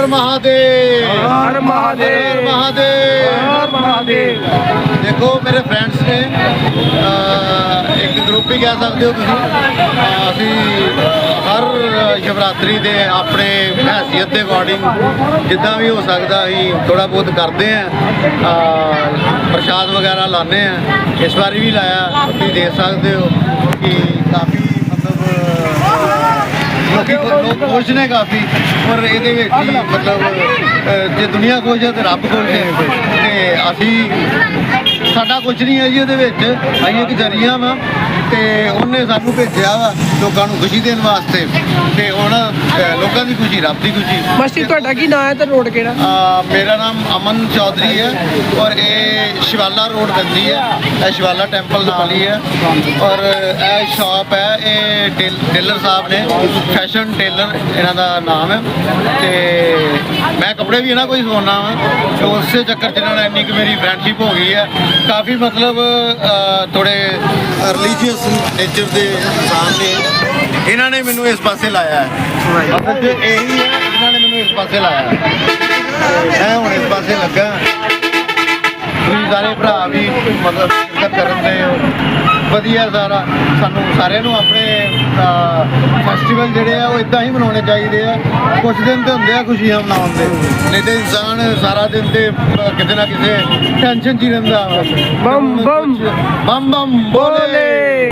ਹਰ ਮਹਾਦੇਵ। ਹਰ ਮਹਾਦੇਵ। ਹਰ ਮਹਾਦੇਵ। ਹਰ ਮਹਾਦੇਵ। ਦੇਖੋ ਮੇਰੇ ਫਰੈਂਡਸ ਨੇ ਅਹ, ਇੱਕ ਗਰੁੱਪ ਹੀ ਕਹਿ ਸਕਦੇ ਹੋ ਤੁਸੀਂ। ਅਹ, ਅਸੀਂ ਹਰ ਸ਼ਿਵਰਾਤਰੀ ਦੇ ਆਪਣੇ ਹੈਸੀਅਤ ਦੇ ਅਕੋਰਡਿੰਗ ਜਿੱਦਾਂ ਵੀ ਹੋ ਸਕਦਾ ਅਸੀਂ ਥੋੜਾ ਬਹੁਤ ਕਰਦੇ ਆਂ ਪ੍ਰਸ਼ਾਦ ਵਗੈਰਾ ਲਾਣੇ ਆ ਇਸ ਵਾਰੀ ਵੀ ਲਾਇਆ ਤੁਸੀਂ ਦੇਖ ਸਕਦੇ ਹੋ ਕਿ ਕਾਫੀ ਮਤਲਬ ਅਹ, ਲੋਕ ਖੁਸ਼ ਨੇ ਕਾਫੀ ਪਰ ਇਹਦੇ ਵਿੱਚ ਹੀ ਮਤਲਬ ਜੇ ਦੁਨੀਆ ਖੁਸ਼ ਹੈ ਤੇ ਰੱਬ ਖੁਸ਼ ਹੈ ਤੇ ਅਸੀਂ ਸਾਡਾ ਕੁਝ ਨਹੀਂ ਹੈ ਜੀ ਉਹਦੇ ਵਿੱਚ। ਅਸੀਂ ਇੱਕ ਜ਼ਰੀਆ ਵਾ ਤੇ ਉਹਨੇ ਸਾਨੂੰ ਭੇਜਿਆ ਵਾ ਲੋਕਾਂ ਨੂੰ ਖੁਸ਼ੀ ਦੇਣ ਵਾਸਤੇ। ਤੇ ਹੁਣ ਲੋਕਾਂ ਦੀ ਖੁਸ਼ੀ ਰੱਬ ਦੀ ਖੁਸ਼ੀ। ਮਸਤੀ ਤੁਹਾਡਾ ਕੀ ਨਾਂ ਹੈ ਤੇ ਰੋਡ ਕਿਹੜਾ? ਮੇਰਾ ਨਾਮ ਅਮਨ ਚੌਧਰੀ ਹੈ ਔਰ ਇਹ ਸ਼ਿਵਾਲਾ ਰੋਡ ਪੈਂਦੀ ਹੈ। ਇਹ ਸ਼ਿਵਾਲਾ ਟੈਂਪਲ ਨਾਲ ਹੀ ਹੈ। ਔਰ ਇਹ ਸ਼ਾਪ ਹੈ ਇਹ ਟੇਲ- ਟੇਲਰ ਸਾਹਿਬ ਨੇ ਫੈਸ਼ਨ ਟੇਲਰ ਇਹਨਾਂ ਦਾ ਨਾਮ ਹੈ। ਤੇ ਮੈਂ ਕੱਪੜੇ ਵੀ ਇਹਨਾਂ ਕੋਈ ਸਵਾਉਣਾ ਵਾ। ਤੇ ਉਸੇ ਚੱਕਰ 'ਚ ਇਹਨਾਂ ਨਾਲ ਇੰਨੀ ਕਿ ਮੇਰੀ ਫਰੈਂਡਸ਼ਿਪ ਹੋ ਗਈ ਹੈ। ਕਾਫੀ ਮਤਲਬ ਅ, ਥੋੜੇ ਰਿਲੀਜੀਅਸ ਨੇਚਰ ਦੇ ਇਨਸਾਨ ਨੇ ਇਹਨਾਂ ਨੇ ਮੈਨੂੰ ਇਸ ਪਾਸੇ ਲਾਇਆ ਹੈ। ਅਸਲ 'ਚ ਇਹੀ ਹੈ ਇਹਨਾਂ ਨੇ ਮੈਨੂੰ ਇਸ ਪਾਸੇ ਲਾਇਆ ਹੈ। ਮੈਂ ਹੁਣ ਇਸ ਪਾਸੇ ਲੱਗਾ। ਤੁਸੀਂ ਸਾਰੇ ਭਰਾ ਵੀ ਮਤਲਬ ਸ਼ਿਰਕਤ ਕਰਨ ਦੇ ਵਧੀਆ ਸਾਰਾ ਸਾਨੂੰ ਸਾਰਿਆਂ ਨੂੰ ਆਪਣੇ ਫੈਸਟੀਵਲ ਜਿਹੜੇ ਆ ਉਹ ਇਦਾਂ ਹੀ ਮਨਾਉਣੇ ਚਾਹੀਦੇ ਆ। ਕੁਝ ਦਿਨ ਤੇ ਹੁੰਦੇ ਆ ਖੁਸ਼ੀਆਂ ਮਨਾਉਣ ਦੇ। ਨਹੀਂ ਤੇ ਇਨਸਾਨ ਸਾਰਾ ਦਿਨ ਤੇ ਕਿਤੇ ਨਾ ਕਿਤੇ ਟੈਨਸ਼ਨ 'ਚ ਰਹਿੰਦਾ। ਬੰਮ ਬੰਮ ਬੰਮ ਬੰਮ ਬੋਲੇ।